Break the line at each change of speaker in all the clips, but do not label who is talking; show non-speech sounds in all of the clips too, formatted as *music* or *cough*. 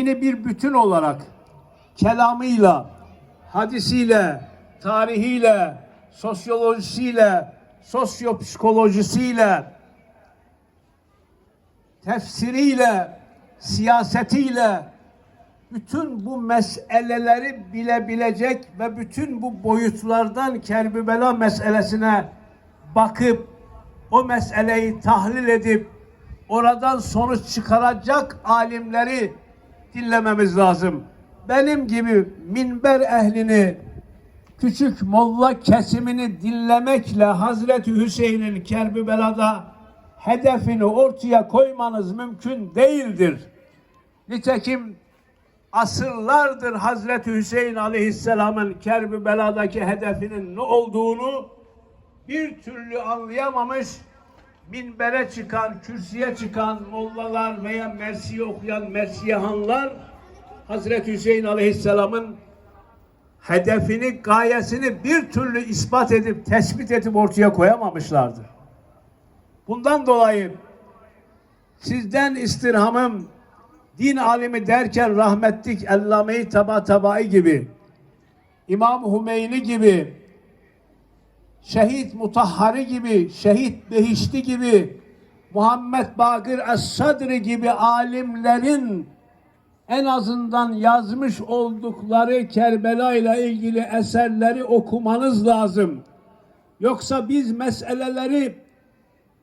Yine bir bütün olarak kelamıyla, hadisiyle, tarihiyle, sosyolojisiyle, sosyopsikolojisiyle, tefsiriyle, siyasetiyle bütün bu meseleleri bilebilecek ve bütün bu boyutlardan Kerbela meselesine bakıp o meseleyi tahlil edip oradan sonuç çıkaracak alimleri dinlememiz lazım. Benim gibi minber ehlini küçük molla kesimini dinlemekle Hazreti Hüseyin'in Kerbela'da hedefini ortaya koymanız mümkün değildir. Nitekim asırlardır Hazreti Hüseyin Aleyhisselam'ın Kerbela'daki hedefinin ne olduğunu bir türlü anlayamamış minbere çıkan, kürsüye çıkan mollalar veya mersiye okuyan mersiyehanlar Hazreti Hüseyin Aleyhisselam'ın hedefini, gayesini bir türlü ispat edip, tespit edip ortaya koyamamışlardır. Bundan dolayı sizden istirhamım din alimi derken rahmetlik Ellame-i Taba Tabai gibi İmam Hümeyni gibi Şehit Mutahhari gibi, Şehit Behişti gibi, Muhammed Bakır Es-Sadri gibi alimlerin en azından yazmış oldukları Kerbela ile ilgili eserleri okumanız lazım. Yoksa biz meseleleri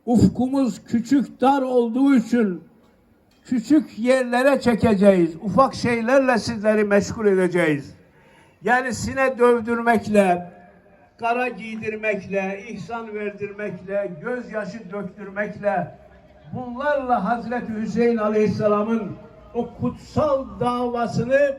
ufkumuz küçük dar olduğu için küçük yerlere çekeceğiz. Ufak şeylerle sizleri meşgul edeceğiz. Yani sine dövdürmekle, kara giydirmekle, ihsan verdirmekle, gözyaşı döktürmekle bunlarla Hazreti Hüseyin Aleyhisselam'ın o kutsal davasını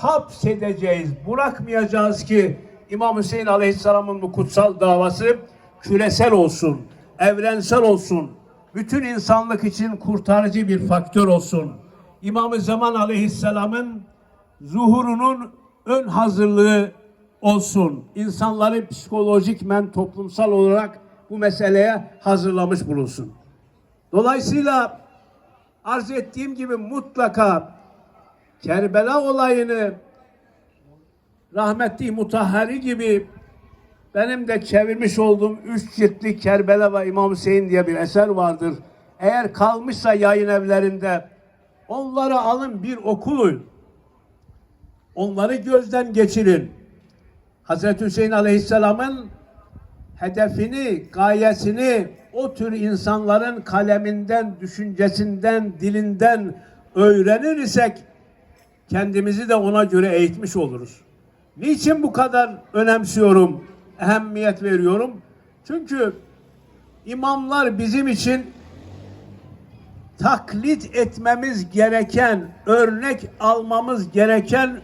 hapsedeceğiz. Bırakmayacağız ki İmam Hüseyin Aleyhisselam'ın bu kutsal davası küresel olsun, evrensel olsun. Bütün insanlık için kurtarıcı bir faktör olsun. İmam-ı Zaman Aleyhisselam'ın zuhurunun ön hazırlığı olsun. İnsanları psikolojik men toplumsal olarak bu meseleye hazırlamış bulunsun. Dolayısıyla arz ettiğim gibi mutlaka Kerbela olayını rahmetli Mutahhari gibi benim de çevirmiş olduğum üç ciltlik Kerbela ve İmam Hüseyin diye bir eser vardır. Eğer kalmışsa yayın evlerinde onları alın bir okuyun. Onları gözden geçirin. Hazreti Hüseyin Aleyhisselam'ın hedefini, gayesini o tür insanların kaleminden, düşüncesinden, dilinden öğrenir isek kendimizi de ona göre eğitmiş oluruz. Niçin bu kadar önemsiyorum, ehemmiyet veriyorum? Çünkü imamlar bizim için taklit etmemiz gereken, örnek almamız gereken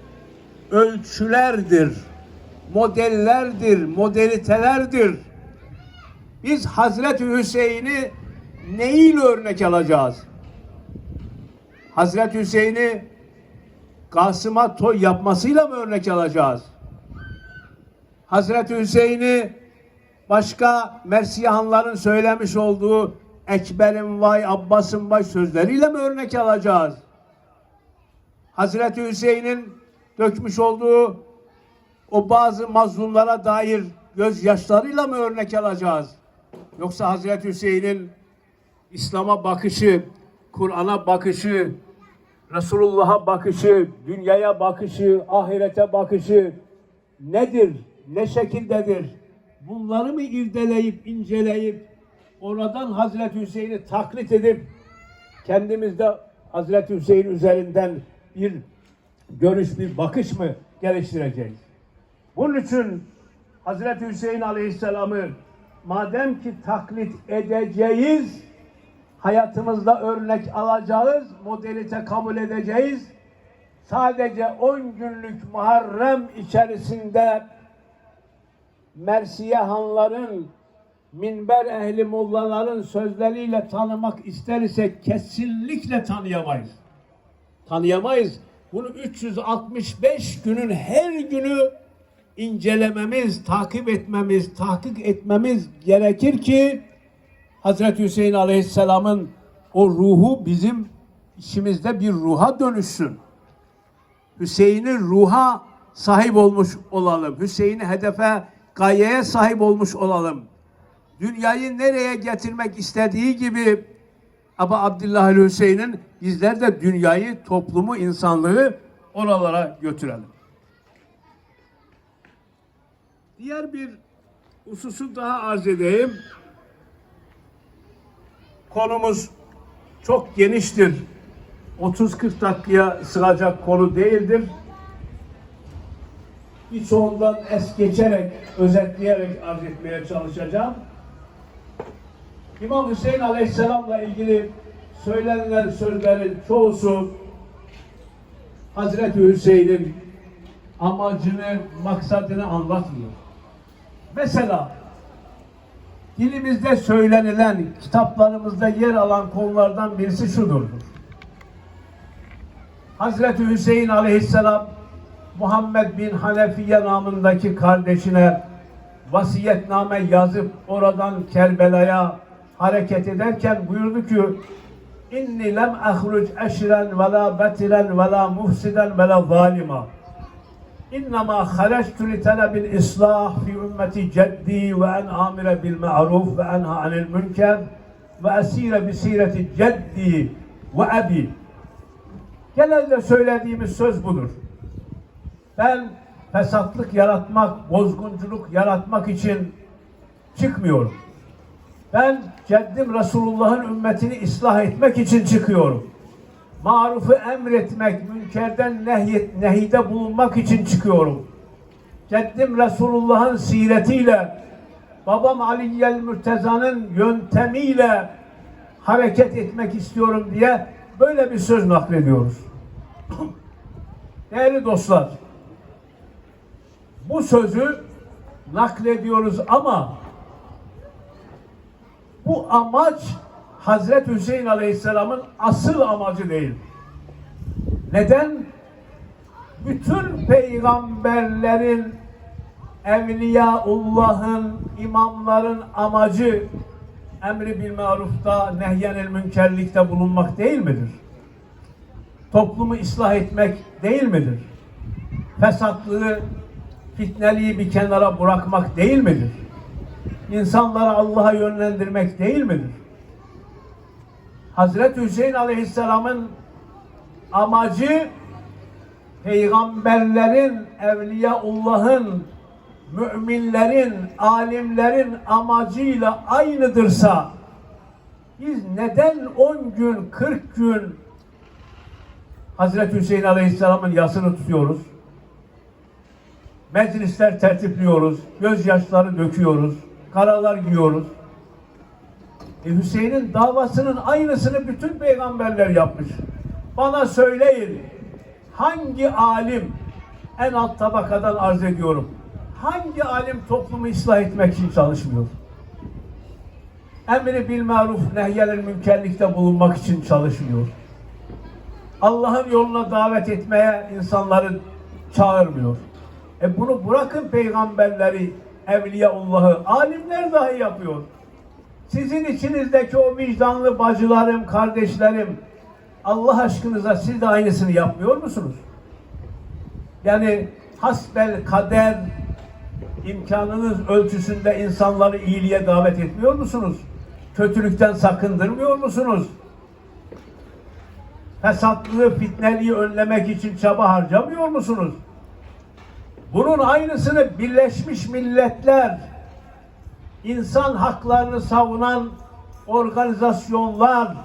ölçülerdir modellerdir, modelitelerdir. Biz Hazreti Hüseyin'i neyle örnek alacağız? Hazreti Hüseyin'i Kasım'a toy yapmasıyla mı örnek alacağız? Hazreti Hüseyin'i başka Mersiyahanların söylemiş olduğu Ekber'in vay, Abbas'ın vay sözleriyle mi örnek alacağız? Hazreti Hüseyin'in dökmüş olduğu o bazı mazlumlara dair gözyaşlarıyla mı örnek alacağız? Yoksa Hazreti Hüseyin'in İslam'a bakışı, Kur'an'a bakışı, Resulullah'a bakışı, dünyaya bakışı, ahirete bakışı nedir? Ne şekildedir? Bunları mı irdeleyip, inceleyip, oradan Hazreti Hüseyin'i taklit edip, kendimizde Hazreti Hüseyin üzerinden bir görüş, bir bakış mı geliştireceğiz? Bunun için Hazreti Hüseyin Aleyhisselam'ı madem ki taklit edeceğiz, hayatımızda örnek alacağız, modelite kabul edeceğiz. Sadece 10 günlük Muharrem içerisinde Mersiye hanların, minber ehli mollaların sözleriyle tanımak istersek kesinlikle tanıyamayız. Tanıyamayız. Bunu 365 günün her günü incelememiz, takip etmemiz, tahkik etmemiz gerekir ki Hazreti Hüseyin Aleyhisselam'ın o ruhu bizim içimizde bir ruha dönüşsün. Hüseyin'in ruha sahip olmuş olalım. Hüseyin'i hedefe, gayeye sahip olmuş olalım. Dünyayı nereye getirmek istediği gibi ama Abdullah Hüseyin'in bizler de dünyayı, toplumu, insanlığı oralara götürelim. Diğer bir hususu daha arz edeyim. Konumuz çok geniştir. 30-40 dakikaya sığacak konu değildir. Birçoğundan es geçerek, özetleyerek arz etmeye çalışacağım. İmam Hüseyin Aleyhisselam'la ilgili söylenilen sözlerin çoğusu Hazreti Hüseyin'in amacını, maksadını anlatmıyor. Mesela dilimizde söylenilen, kitaplarımızda yer alan konulardan birisi şudur. Hazreti Hüseyin Aleyhisselam Muhammed bin Hanefiye namındaki kardeşine vasiyetname yazıp oradan Kerbela'ya hareket ederken buyurdu ki inni lem ahruc eşren ve la betiren ve la muhsiden ve la zalima İnnemâ haleçtu li telebil islah fi ümmeti ceddi ve en amire bil ma'ruf ve enha anil münker ve esire bi sireti ceddi ve ebi Genelde söylediğimiz söz budur. Ben fesatlık yaratmak, bozgunculuk yaratmak için çıkmıyorum. Ben ceddim Resulullah'ın ümmetini ıslah etmek için çıkıyorum. Marufu emretmek, münkerden nehyet, nehide bulunmak için çıkıyorum. Ceddim Resulullah'ın siretiyle, babam Aliyyel Mürteza'nın yöntemiyle hareket etmek istiyorum diye böyle bir söz naklediyoruz. *clears throat* Değerli dostlar, bu sözü naklediyoruz ama bu amaç Hazreti Hüseyin Aleyhisselam'ın asıl amacı değil. Neden? Bütün peygamberlerin, evliyaullahın, imamların amacı emri bil marufta, nehyenil münkerlikte bulunmak değil midir? Toplumu ıslah etmek değil midir? Fesatlığı, fitneliği bir kenara bırakmak değil midir? İnsanları Allah'a yönlendirmek değil midir? Hazreti Hüseyin Aleyhisselam'ın amacı peygamberlerin, evliyaullahın, müminlerin, alimlerin amacıyla aynıdırsa biz neden 10 gün, 40 gün Hazreti Hüseyin Aleyhisselam'ın yasını tutuyoruz? Meclisler tertipliyoruz, gözyaşları döküyoruz, karalar giyiyoruz. E Hüseyin'in davasının aynısını bütün peygamberler yapmış. Bana söyleyin hangi alim en alt tabakadan arz ediyorum. Hangi alim toplumu ıslah etmek için çalışmıyor? Emri bil maruf nehyenin münkerlikte bulunmak için çalışmıyor. Allah'ın yoluna davet etmeye insanları çağırmıyor. E bunu bırakın peygamberleri, evliyaullahı, alimler dahi yapıyor. Sizin içinizdeki o vicdanlı bacılarım, kardeşlerim, Allah aşkınıza siz de aynısını yapmıyor musunuz? Yani hasbel kader imkanınız ölçüsünde insanları iyiliğe davet etmiyor musunuz? Kötülükten sakındırmıyor musunuz? Fesatlığı, fitneliği önlemek için çaba harcamıyor musunuz? Bunun aynısını Birleşmiş Milletler insan haklarını savunan organizasyonlar,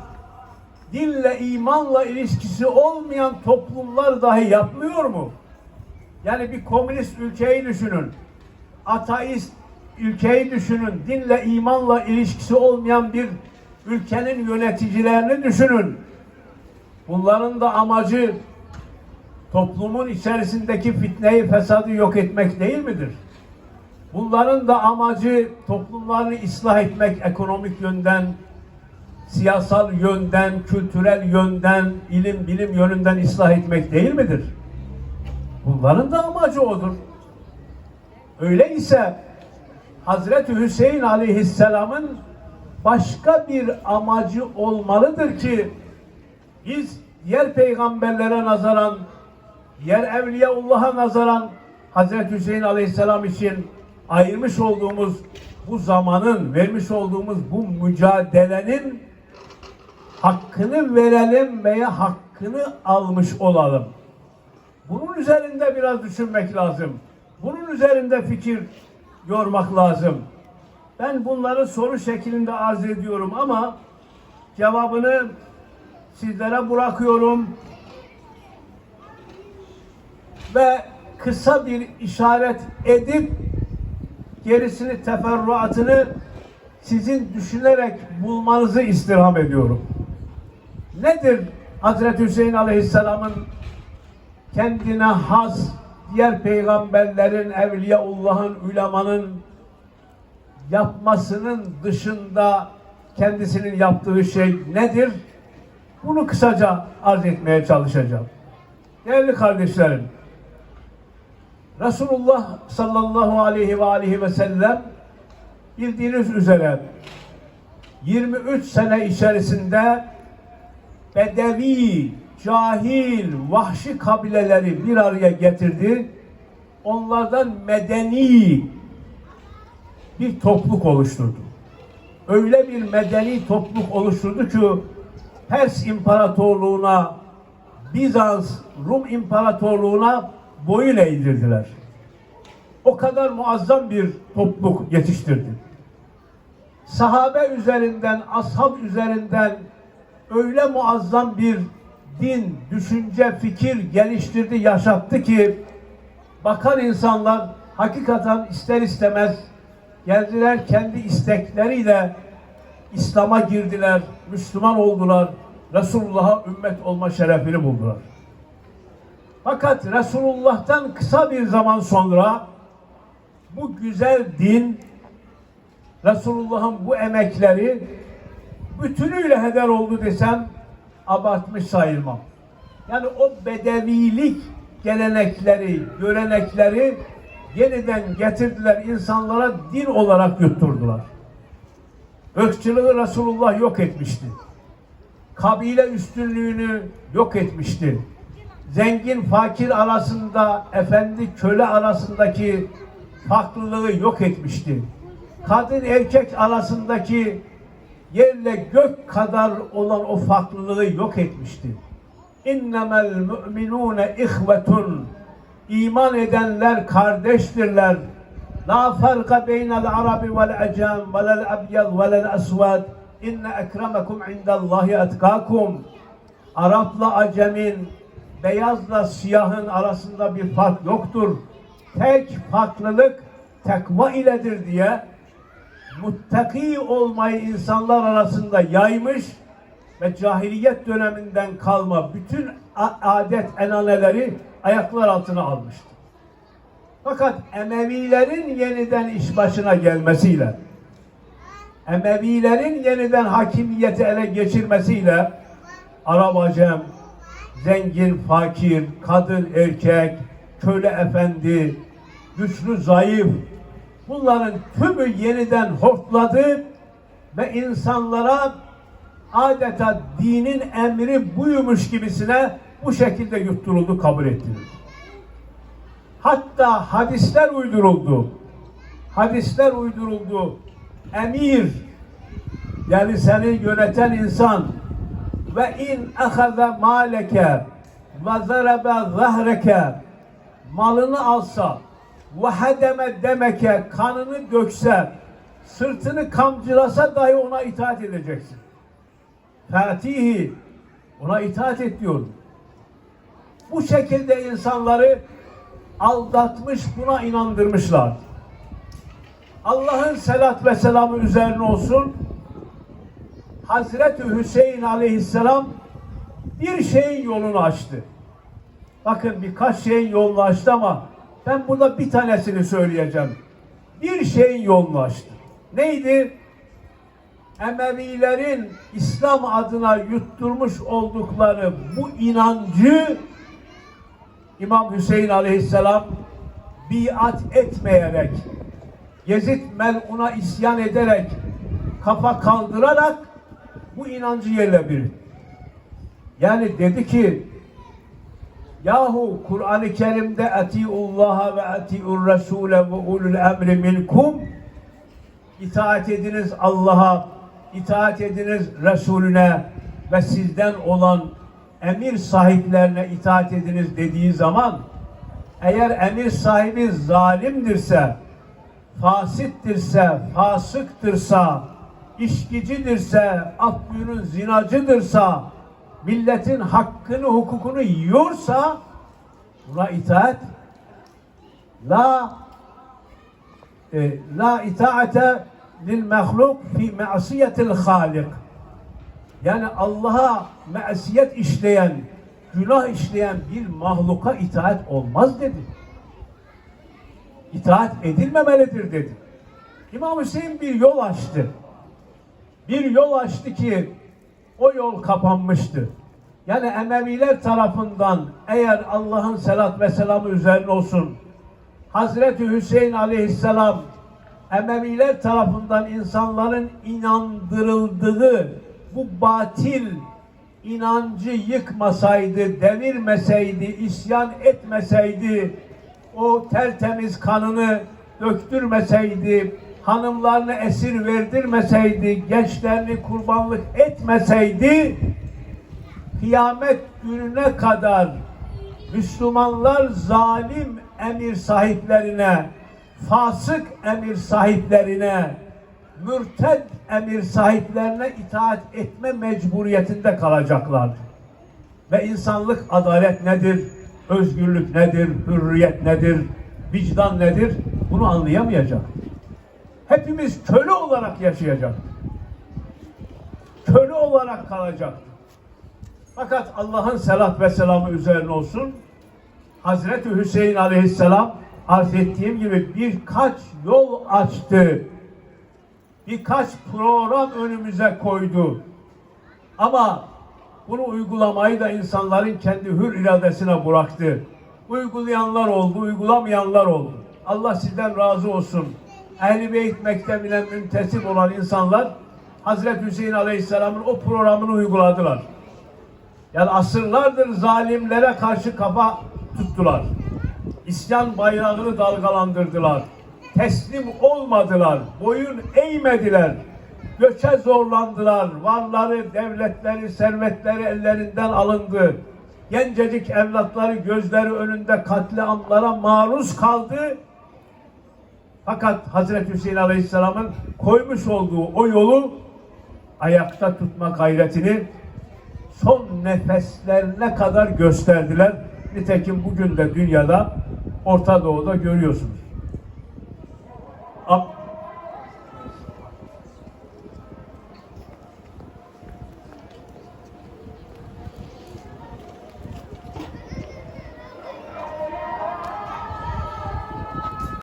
dinle, imanla ilişkisi olmayan toplumlar dahi yapmıyor mu? Yani bir komünist ülkeyi düşünün. Ateist ülkeyi düşünün. Dinle, imanla ilişkisi olmayan bir ülkenin yöneticilerini düşünün. Bunların da amacı toplumun içerisindeki fitneyi, fesadı yok etmek değil midir? Bunların da amacı toplumlarını ıslah etmek ekonomik yönden, siyasal yönden, kültürel yönden, ilim bilim yönünden ıslah etmek değil midir? Bunların da amacı odur. Öyleyse Hazreti Hüseyin Aleyhisselam'ın başka bir amacı olmalıdır ki biz diğer peygamberlere nazaran, diğer evliyaullah'a nazaran Hazreti Hüseyin Aleyhisselam için ayırmış olduğumuz bu zamanın, vermiş olduğumuz bu mücadelenin hakkını verelim veya hakkını almış olalım. Bunun üzerinde biraz düşünmek lazım. Bunun üzerinde fikir yormak lazım. Ben bunları soru şeklinde arz ediyorum ama cevabını sizlere bırakıyorum. Ve kısa bir işaret edip gerisini teferruatını sizin düşünerek bulmanızı istirham ediyorum. Nedir Hazreti Hüseyin Aleyhisselam'ın kendine has diğer peygamberlerin, evliyaullahın, ulemanın yapmasının dışında kendisinin yaptığı şey nedir? Bunu kısaca arz etmeye çalışacağım. Değerli kardeşlerim, Resulullah sallallahu aleyhi ve aleyhi ve sellem bildiğiniz üzere 23 sene içerisinde bedevi, cahil, vahşi kabileleri bir araya getirdi. Onlardan medeni bir topluluk oluşturdu. Öyle bir medeni topluluk oluşturdu ki Pers İmparatorluğu'na, Bizans, Rum İmparatorluğu'na boyun eğdirdiler. O kadar muazzam bir topluluk yetiştirdi. Sahabe üzerinden, ashab üzerinden öyle muazzam bir din, düşünce, fikir geliştirdi, yaşattı ki bakan insanlar hakikaten ister istemez geldiler kendi istekleriyle İslam'a girdiler, Müslüman oldular, Resulullah'a ümmet olma şerefini buldular. Fakat Resulullah'tan kısa bir zaman sonra bu güzel din, Resulullah'ın bu emekleri bütünüyle heder oldu desem abartmış sayılmam. Yani o bedevilik gelenekleri, görenekleri yeniden getirdiler insanlara din olarak yutturdular. Irkçılığı Resulullah yok etmişti. Kabile üstünlüğünü yok etmişti. Zengin fakir arasında, efendi köle arasındaki farklılığı yok etmişti. Kadın erkek arasındaki yerle gök kadar olan o farklılığı yok etmişti. İnnemel müminune ihvetun İman edenler kardeştirler. La farka beynel arabi vel ecem velel abyad velel asvad inne ekremekum indallahi etkakum Arapla acemin beyazla siyahın arasında bir fark yoktur. Tek farklılık tekva iledir diye muttaki olmayı insanlar arasında yaymış ve cahiliyet döneminden kalma bütün adet enaneleri ayaklar altına almıştı. Fakat Emevilerin yeniden iş başına gelmesiyle Emevilerin yeniden hakimiyeti ele geçirmesiyle Arap acem, zengin, fakir, kadın, erkek, köle efendi, güçlü, zayıf, bunların tümü yeniden hortladı ve insanlara adeta dinin emri buymuş gibisine bu şekilde yutturuldu, kabul ettirildi. Hatta hadisler uyduruldu. Hadisler uyduruldu. Emir yani seni yöneten insan ve in ahaza maleke ve zarebe zahreke malını alsa ve hedeme demeke kanını dökse sırtını kamcılasa dahi ona itaat edeceksin. Fatihi ona itaat et diyor. Bu şekilde insanları aldatmış buna inandırmışlar. Allah'ın selat ve selamı üzerine olsun. Hazreti Hüseyin aleyhisselam bir şeyin yolunu açtı. Bakın birkaç şeyin yolunu açtı ama ben burada bir tanesini söyleyeceğim. Bir şeyin yolunu açtı. Neydi? Emevilerin İslam adına yutturmuş oldukları bu inancı İmam Hüseyin Aleyhisselam biat etmeyerek Yezid mel'una isyan ederek kafa kaldırarak bu inancı yerle bir. Yani dedi ki Yahu Kur'an-ı Kerim'de etiullaha ve etiur Resule ve ulul emri minkum itaat ediniz Allah'a, itaat ediniz Resulüne ve sizden olan emir sahiplerine itaat ediniz dediği zaman eğer emir sahibi zalimdirse, fasittirse, fasıktırsa, işkicidirse, akbuyunun zinacıdırsa, milletin hakkını, hukukunu yiyorsa buna itaat la e, la itaate lil mehluk fi ma'siyetil halik yani Allah'a me'siyet işleyen günah işleyen bir mahluka itaat olmaz dedi. İtaat edilmemelidir dedi. İmam Hüseyin bir yol açtı. Bir yol açtı ki o yol kapanmıştı. Yani Emeviler tarafından eğer Allah'ın selat ve selamı üzerine olsun Hazreti Hüseyin aleyhisselam Emeviler tarafından insanların inandırıldığı bu batil inancı yıkmasaydı, devirmeseydi, isyan etmeseydi, o tertemiz kanını döktürmeseydi, hanımlarını esir verdirmeseydi, gençlerini kurbanlık etmeseydi, kıyamet gününe kadar Müslümanlar zalim emir sahiplerine, fasık emir sahiplerine, mürted emir sahiplerine itaat etme mecburiyetinde kalacaklardı. Ve insanlık adalet nedir? Özgürlük nedir? Hürriyet nedir? Vicdan nedir? Bunu anlayamayacak. Hepimiz köle olarak yaşayacak. Köle olarak kalacak. Fakat Allah'ın selat ve selamı üzerine olsun. Hazreti Hüseyin aleyhisselam arz ettiğim gibi birkaç yol açtı. Birkaç program önümüze koydu. Ama bunu uygulamayı da insanların kendi hür iradesine bıraktı. Uygulayanlar oldu, uygulamayanlar oldu. Allah sizden razı olsun. Ehl-i Beyt Mektebi'ne müntesip olan insanlar Hazreti Hüseyin Aleyhisselam'ın o programını uyguladılar. Yani asırlardır zalimlere karşı kafa tuttular. İsyan bayrağını dalgalandırdılar. Teslim olmadılar. Boyun eğmediler. Göçe zorlandılar. Varları, devletleri, servetleri ellerinden alındı. Gencecik evlatları gözleri önünde katliamlara maruz kaldı. Fakat Hazreti Hüseyin Aleyhisselam'ın koymuş olduğu o yolu ayakta tutma gayretini son nefeslerine kadar gösterdiler. Nitekim bugün de dünyada Orta Doğu'da görüyorsunuz.